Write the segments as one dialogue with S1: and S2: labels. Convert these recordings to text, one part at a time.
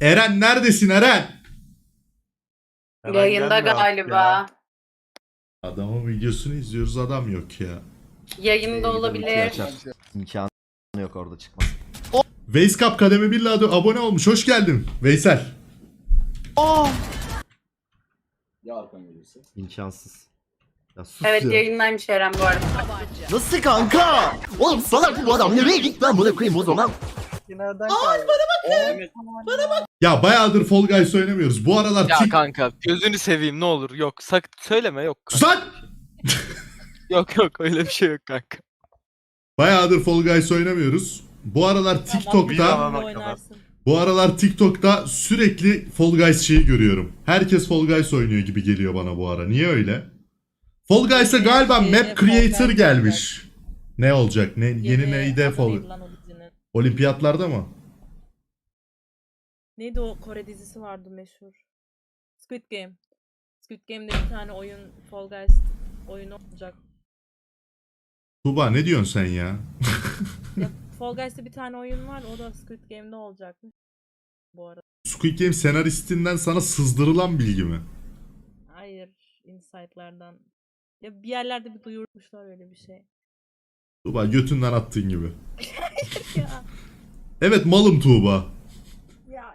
S1: Eren neredesin Eren?
S2: Hemen
S3: Yayında
S2: gelme
S3: galiba.
S2: ya.
S1: Adamın videosunu izliyoruz adam yok ya.
S3: Yayında olabilir.
S4: İmkanı yok orada çıkmaz.
S1: Veys Cup kademe 1 adı abone olmuş. Hoş geldin Veysel.
S4: İmkansız. Ya sus
S3: Evet
S4: ya.
S3: yayındaymış Eren bu arada.
S4: Nasıl kanka? Oğlum salak bu adam nereye gitti lan bunu koyayım o zaman.
S1: Ya bayağıdır Fall Guys oynamıyoruz. Bu aralar
S5: Ya
S1: tik...
S5: kanka gözünü seveyim ne olur yok sak söyleme yok kanka.
S1: Sus lan!
S5: yok yok öyle bir şey yok kanka.
S1: Bayağıdır Fall Guys oynamıyoruz. Bu aralar TikTok'ta
S2: alana kadar.
S1: bu aralar TikTok'ta sürekli Fall Guys şeyi görüyorum. Herkes Fall Guys oynuyor gibi geliyor bana bu ara. Niye öyle? Fall Guys'a galiba Map Creator gelmiş. Ne olacak? Ne yeni neyde Fall Olimpiyatlarda mı?
S6: Neydi o Kore dizisi vardı meşhur. Squid Game. Squid Game'de bir tane oyun Fall Guys oyunu olacak.
S1: Tuba ne diyorsun sen ya?
S6: Ya, Fall Guys'te bir tane oyun var o da Squid Game'de olacakmış. Bu arada.
S1: Squid Game senaristinden sana sızdırılan bilgi mi?
S6: Hayır, insight'lardan. Ya bir yerlerde bir duyurmuşlar öyle bir şey.
S1: Tuğba götünden attığın gibi.
S6: ya.
S1: Evet malım Tuğba.
S6: ya.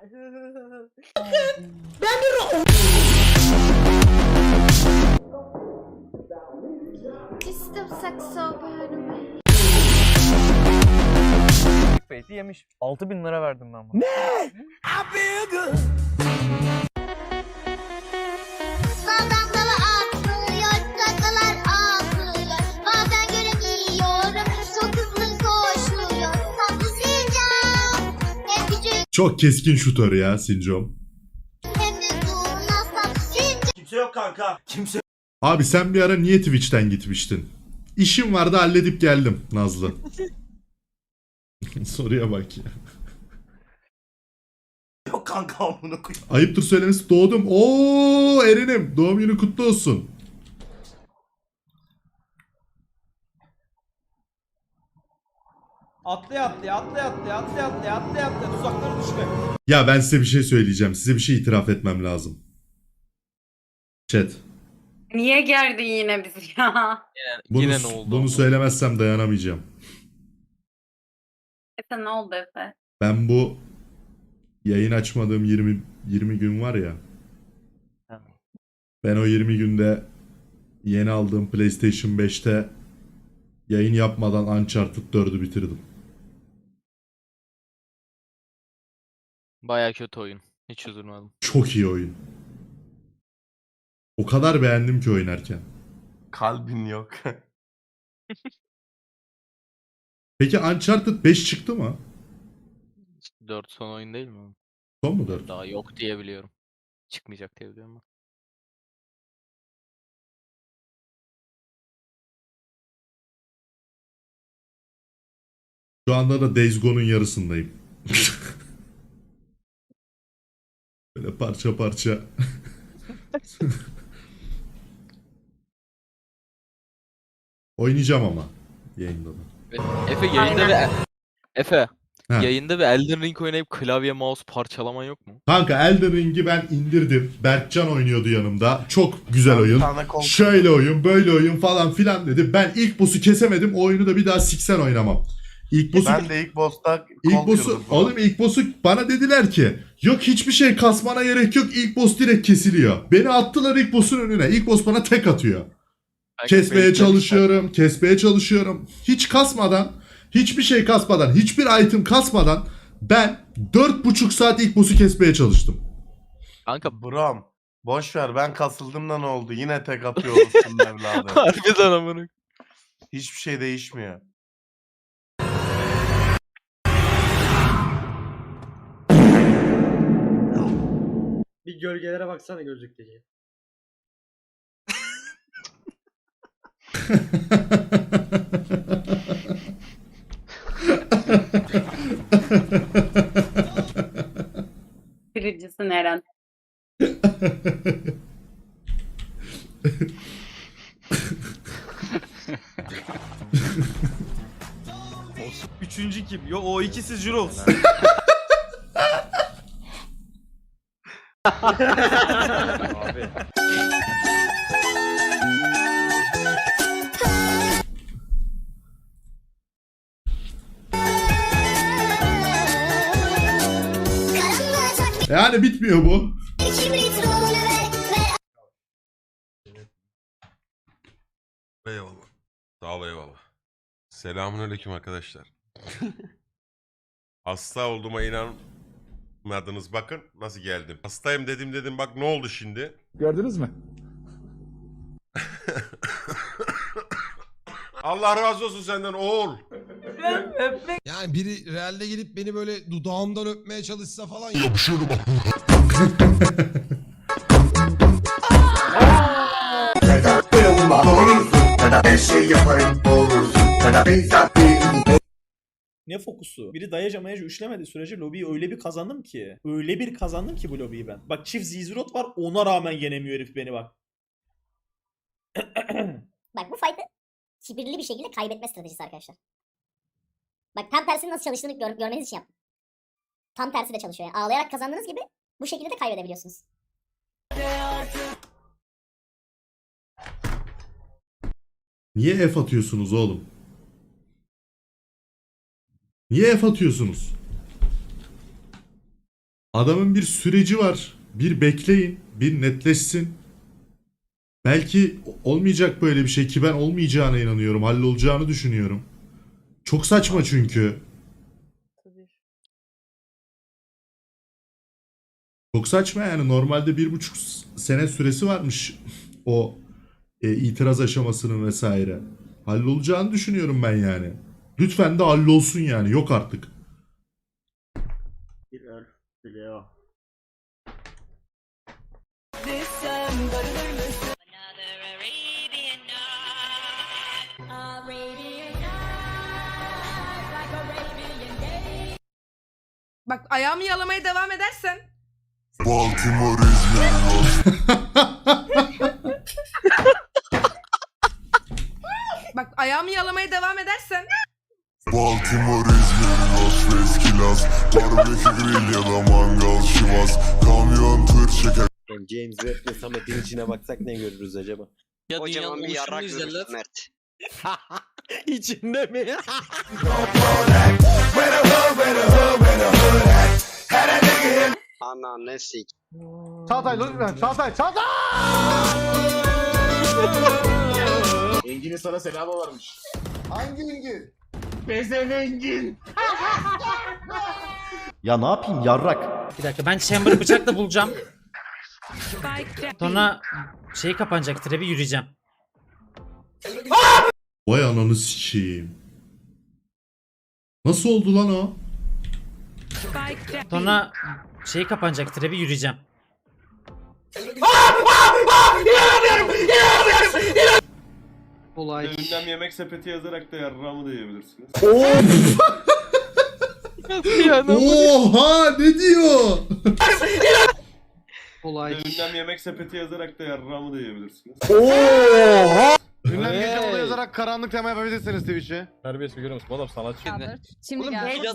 S7: System sakso bölümü.
S8: Fate'i yemiş. 6000 lira verdim ben buna.
S7: Çok
S1: keskin şutör ya Sincom.
S2: Kimse yok kanka. Kimse
S1: Abi sen bir ara niye Twitch'ten gitmiştin? İşim vardı halledip geldim Nazlı. Soruya bak ya.
S2: yok kanka amına koyayım.
S1: Ayıptır söylemesi doğdum. Oo Eren'im doğum günü kutlu olsun.
S9: Atlaya atlaya atlaya atlaya atlaya atlaya atlaya atlaya tuzaklara düşme.
S1: Ya ben size bir şey söyleyeceğim. Size bir şey itiraf etmem lazım. Chat.
S3: Niye gerdin yine bizi ya?
S5: Yine,
S1: Bunu,
S5: yine ne oldu?
S1: bunu söylemezsem dayanamayacağım.
S3: Efe ne oldu Efe?
S1: Ben bu yayın açmadığım 20 20 gün var ya.
S5: Tamam.
S1: Ben o 20 günde yeni aldığım PlayStation 5'te yayın yapmadan Uncharted 4'ü bitirdim.
S5: Baya kötü oyun. Hiç üzülmedim.
S1: Çok iyi oyun. O kadar beğendim ki oynarken.
S2: Kalbin yok.
S1: Peki Uncharted 5 çıktı mı?
S5: 4 son oyun değil mi?
S1: Son mu 4?
S5: Daha yok diye biliyorum. Çıkmayacak diye biliyorum ben.
S1: Şu anda da Days Gone'un yarısındayım. Böyle parça parça. Oynayacağım ama yayında da.
S5: Efe yayında ve Efe
S1: Ha.
S5: yayında ve Elden Ring oynayıp klavye mouse parçalaman yok mu?
S1: Kanka Elden Ring'i ben indirdim. Berkcan oynuyordu yanımda. Çok güzel oyun.
S2: Kol-
S1: Şöyle oyun, böyle oyun falan filan dedi. Ben ilk boss'u kesemedim. O oyunu da bir daha siksen oynamam. İlk boss'u
S2: Ben de ilk boss'ta
S1: İlk boss'u oğlum ilk boss'u bana dediler ki yok hiçbir şey kasmana gerek yok ilk boss direkt kesiliyor. Beni attılar ilk boss'un önüne. İlk boss bana tek atıyor.
S5: Belki
S1: Kesmeye çalışıyorum, kesmeye çalışıyorum. Hiç kasmadan, hiçbir şey kasmadan, hiçbir item kasmadan ben 4,5 saat ilk boss'u kesmeye çalıştım.
S5: Kanka
S2: Brom. Boş ver ben kasıldım da ne oldu? Yine tek atıyor orospu'nun evladı.
S5: harbiden amına.
S2: Hiçbir şey değişmiyor.
S9: Bir gölgelere baksana gözlükteki.
S3: Birincisin Eren.
S9: Üçüncü kim? Yo o ikisi Jurox.
S8: Abi.
S1: Yani bitmiyor bu.
S10: Eyvallah. Sağ ol eyvallah. Selamünaleyküm arkadaşlar. Hasta olduğuma inanmadınız bakın nasıl geldim. Hastayım dedim dedim bak ne oldu şimdi.
S9: Gördünüz mü?
S10: Allah razı olsun senden oğul.
S11: Yani biri realde gelip beni böyle dudağımdan öpmeye çalışsa falan
S9: Ne fokusu? Biri dayaca mayaca üçlemediği sürece lobiyi öyle bir kazandım ki. Öyle bir kazandım ki bu lobiyi ben. Bak çift Zizrot var ona rağmen yenemiyor herif beni bak.
S7: Bak bu fight'ı kibirli bir şekilde kaybetme stratejisi arkadaşlar. Bak tam tersinin nasıl çalıştığını gör- görmeniz için yaptım. Tam tersi de çalışıyor. Yani ağlayarak kazandığınız gibi bu şekilde de kaybedebiliyorsunuz.
S1: Niye F atıyorsunuz oğlum? Niye F atıyorsunuz? Adamın bir süreci var. Bir bekleyin. Bir netleşsin. Belki olmayacak böyle bir şey ki ben olmayacağına inanıyorum. Hallolacağını düşünüyorum. Çok saçma çünkü.
S6: Tabii.
S1: Çok saçma yani. Normalde bir buçuk sene süresi varmış o e, itiraz aşamasının vesaire. Hallolacağını düşünüyorum ben yani. Lütfen de hallolsun yani. Yok artık.
S9: Biliyor.
S6: Bak ayağımı yalamaya devam edersen
S10: Baltimore
S6: Bak ayağımı yalamaya devam edersen
S10: Baltimore İzmir Las Vegas Kilas Barbekü grill ya da mangal şivas Kamyon tır çeker
S4: James Webb ve Samet'in içine baksak ne görürüz acaba?
S5: Ya Kocaman bir yarrak izlerler.
S4: Mert. İçinde mi?
S5: Ana ne sik.
S9: Çağatay lütfen Çağatay Çağatay! Engin'in sana selamı varmış. Hangi Engin? Bezevengin.
S4: Ya ne yapayım yarrak?
S8: Bir dakika ben chamber'ı bıçakla bulacağım. Sonra şey kapanacak trebi yürüyeceğim.
S1: Vay ananı sikeyim. Nasıl oldu lan o?
S8: Sonra şey kapanacak trebi yürüyeceğim.
S5: Olay.
S9: Ünlem yemek sepeti yazarak da yarrağımı da yiyebilirsiniz.
S1: Oha ne diyor?
S5: Olay.
S9: Ünlem yemek sepeti yazarak da yarrağımı da yiyebilirsiniz.
S11: Ünlem gece onu yazarak karanlık tema yapabilirsiniz Twitch'e.
S8: Terbiyesiz görüyor musun? Bu adam sanatçı.
S3: Şimdi geldi.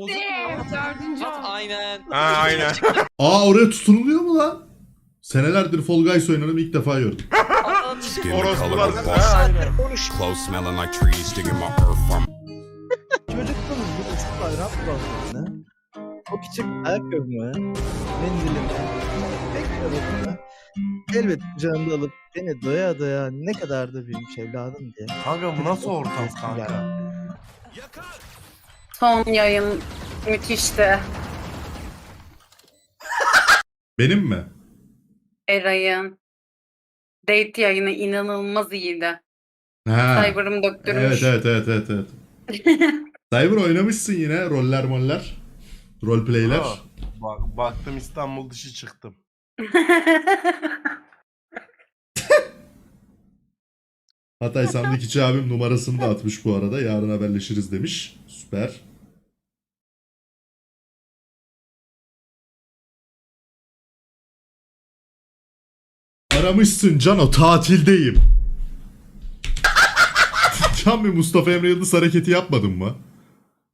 S3: Dördüncü.
S5: Aynen.
S10: Ha aynen.
S1: Aa oraya tutunuluyor mu lan? Senelerdir Fall Guys oynarım ilk defa gördüm.
S10: Orospular. Ha aynen.
S11: Close smelling like trees digging my earth from
S4: Çocukluğumuz bu küçük bayram kurallarını. O küçük ayakkabımı, mendilimi, bekliyorum Elbet kucağımda alıp beni doya doya ne kadar da büyümüş evladım diye.
S2: Kanka bu nasıl ortam kanka?
S3: Son yayın müthişti.
S1: Benim mi?
S3: Eray'ın date yayını inanılmaz iyiydi.
S1: Ha.
S3: Cyber'ım döktürmüş.
S1: Evet evet evet evet evet. Cyber oynamışsın yine roller moller. Roleplayler.
S2: Aa, Bak, baktım İstanbul dışı çıktım.
S1: Hatay Sandıkçı abim numarasını da atmış bu arada. Yarın haberleşiriz demiş. Süper. Aramışsın Cano tatildeyim. Can bir Mustafa Emre Yıldız hareketi yapmadın mı?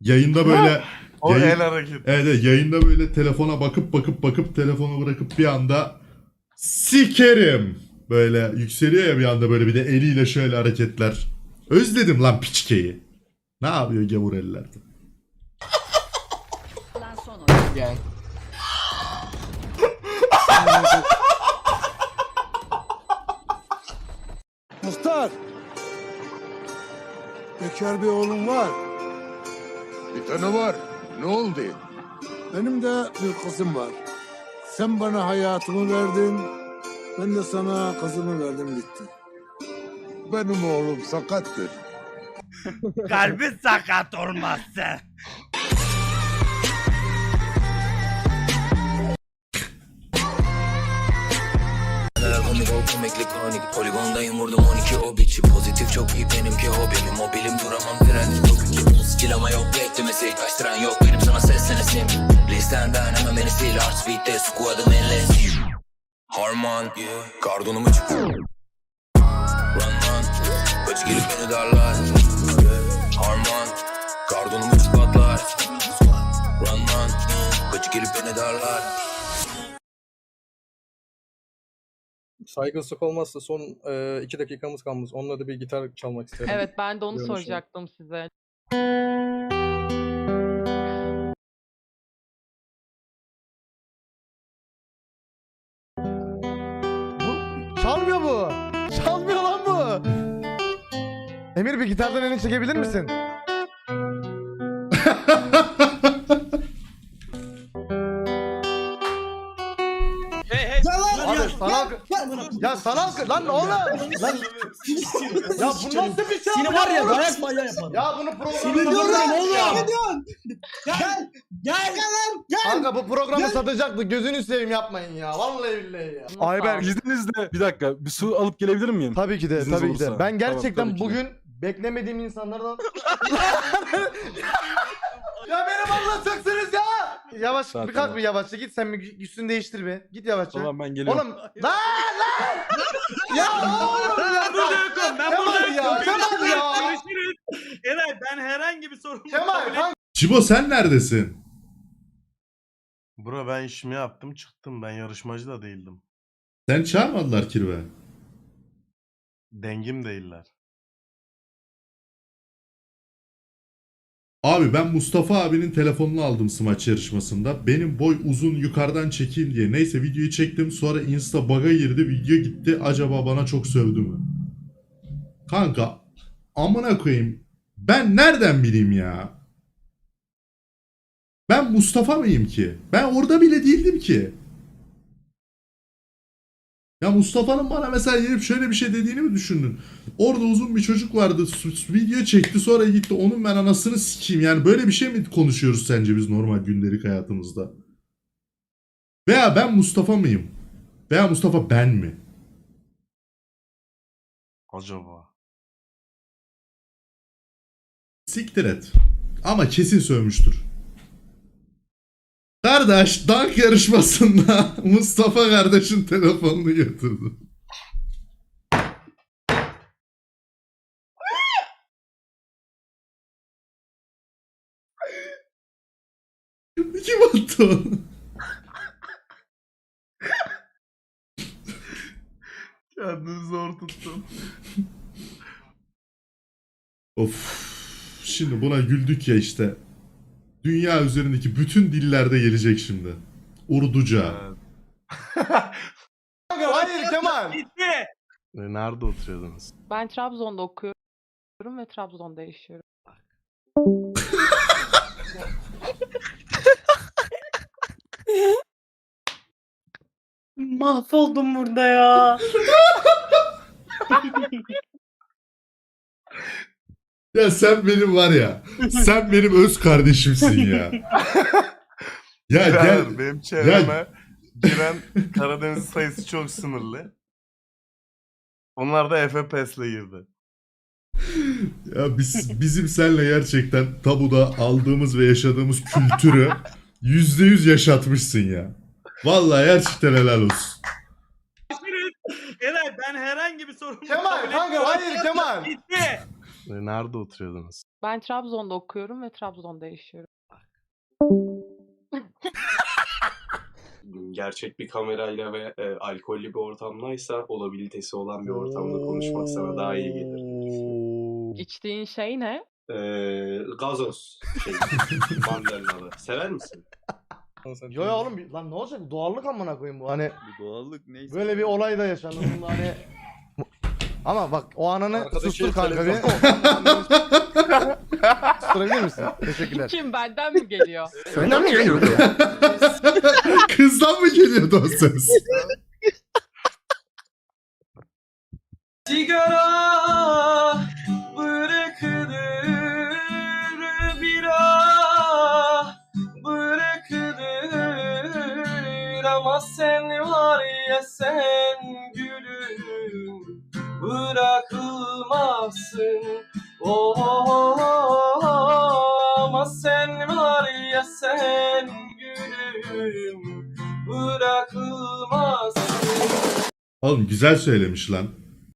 S1: yayında böyle
S2: O
S1: Yayın-
S2: el hareketi.
S1: Evet, evet, yayında böyle telefona bakıp bakıp bakıp telefonu bırakıp bir anda sikerim böyle yükseliyor ya bir anda böyle bir de eliyle şöyle hareketler. Özledim lan piçkeyi. Ne yapıyor gavur ellerde?
S10: Muhtar. Bekar bir oğlum var. Bir tane var. Ne oldu? Benim de bir kızım var. Sen bana hayatımı verdin. Ben de sana kızımı verdim gitti. Benim oğlum sakattır.
S2: Kalbi sakat olmazsa.
S12: Komik ol komiklik kronik. Poligondayım vurdum 12 o biçi Pozitif. Çok iyi benimki hobim Mobilim duramam. Fren ünlü skill ama yok beklemesi Kaçtıran yok benim sana seslenesim. Listenden hemen beni sil Art Speed'de squad'ım endless Harman Kardonumu çık. Run run. Kaç gelip beni darlar. Harman Kardonumu çık patlar. Run run. Kaç gelip beni darlar
S4: Saygısızlık olmazsa son e, iki dakikamız kalmış. Onunla da bir gitar çalmak isterim.
S6: Evet ben de onu soracaktım size.
S4: Çalmıyor bu. Çalmıyor lan bu. Emir bir gitardan elini çekebilir misin?
S5: Hey hey.
S4: Abi sanal... Ya sanal... Lan oğlum! Lan... ya bu nasıl bir şey? Seni var ya dayak manyağı yaparım. Ya bunu programda... oğlum! Gel! Gel! Gel! Kanka bu programı satacaktı. Gözünü seveyim yapmayın ya. Vallahi billahi ya.
S6: Ayberk
S8: izninizle bir dakika bir su alıp gelebilir miyim?
S4: Tabii ki de,
S8: İzniniz
S4: tabii ki de.
S8: olursa.
S4: Ben
S8: Tamam,
S4: gerçekten
S8: de.
S4: bugün beklemediğim insanlardan... ya beni anlatacaksınız ya! Yavaş,
S8: Zaten
S4: bir kalk bir yavaşça git sen bir üstünü değiştir bir. Git yavaşça.
S8: Tamam ben geliyorum.
S4: Oğlum lan lan! ya oğlum ya!
S5: Ben
S4: Kemal ya! Kemal ya!
S5: Görüşürüz. Eray ben herhangi bir sorun
S4: Kemal kanka!
S1: Cibo sen neredesin?
S2: Bro ben işimi yaptım çıktım. Ben yarışmacı da değildim.
S1: Sen çağırmadılar kirve.
S2: Dengim değiller.
S1: Abi ben Mustafa abinin telefonunu aldım smaç yarışmasında. Benim boy uzun yukarıdan çekeyim diye. Neyse videoyu çektim sonra insta bug'a girdi video gitti. Acaba bana çok sövdü mü? Kanka amına koyayım. Ben nereden bileyim ya? Ben Mustafa mıyım ki? Ben orada bile değildim ki. Ya Mustafa'nın bana mesela gelip şöyle bir şey dediğini mi düşündün? Orada uzun bir çocuk vardı. Video çekti sonra gitti. Onun ben anasını sikeyim. Yani böyle bir şey mi konuşuyoruz sence biz normal gündelik hayatımızda? Veya ben Mustafa mıyım? Veya Mustafa ben mi?
S2: Acaba.
S1: Siktir et. Ama kesin sövmüştür. Kardeş dank yarışmasında Mustafa kardeşin telefonunu getirdi. Kim attı onu?
S2: Kendimi zor tuttum.
S1: Of. Şimdi buna güldük ya işte. Dünya üzerindeki bütün dillerde gelecek şimdi. Urduca.
S4: Hayır Kemal!
S2: E, Nerede oturuyordunuz?
S6: Ben Trabzon'da okuyorum ve Trabzon'da yaşıyorum.
S3: Mahvoldum burada ya.
S1: Ya sen benim var ya. Sen benim öz kardeşimsin ya. Ya gel.
S2: Birader, benim çevreme giren Karadeniz sayısı çok sınırlı. Onlar da FPS'le girdi.
S1: Ya biz bizim senle gerçekten tabuda aldığımız ve yaşadığımız kültürü yüzde yüz yaşatmışsın ya. Vallahi gerçekten helal olsun.
S5: Eray ben herhangi bir sorun
S4: Kemal kanka hayır Kemal!
S5: Bitti.
S2: Nerede oturuyordunuz?
S5: Ben Trabzon'da okuyorum ve Trabzon'da yaşıyorum.
S13: gerçek bir kamerayla ve e, alkollü bir ortamdaysa olabilitesi olan bir ortamda konuşmak sana daha iyi gelir.
S5: İçtiğin şey ne?
S13: Ee, gazoz şey mandalinalı. Sever misin?
S4: Yo ya oğlum lan ne olacak doğallık amına koyayım bu hani
S14: Bu doğallık neyse.
S4: böyle bir olay da yaşandı bunda hani ama bak o ananı sustur kanka bir. Susturabilir misin? Teşekkürler.
S5: Kim benden mi geliyor?
S4: Önden mi geliyor?
S1: Kızdan mı geliyordu o ses?
S9: Sigara bırakılır bira bırakılır ama sen var ya sen bırakılmazsın oh, ama sen var ya sen gülüm bırakılmazsın
S1: Oğlum güzel söylemiş lan.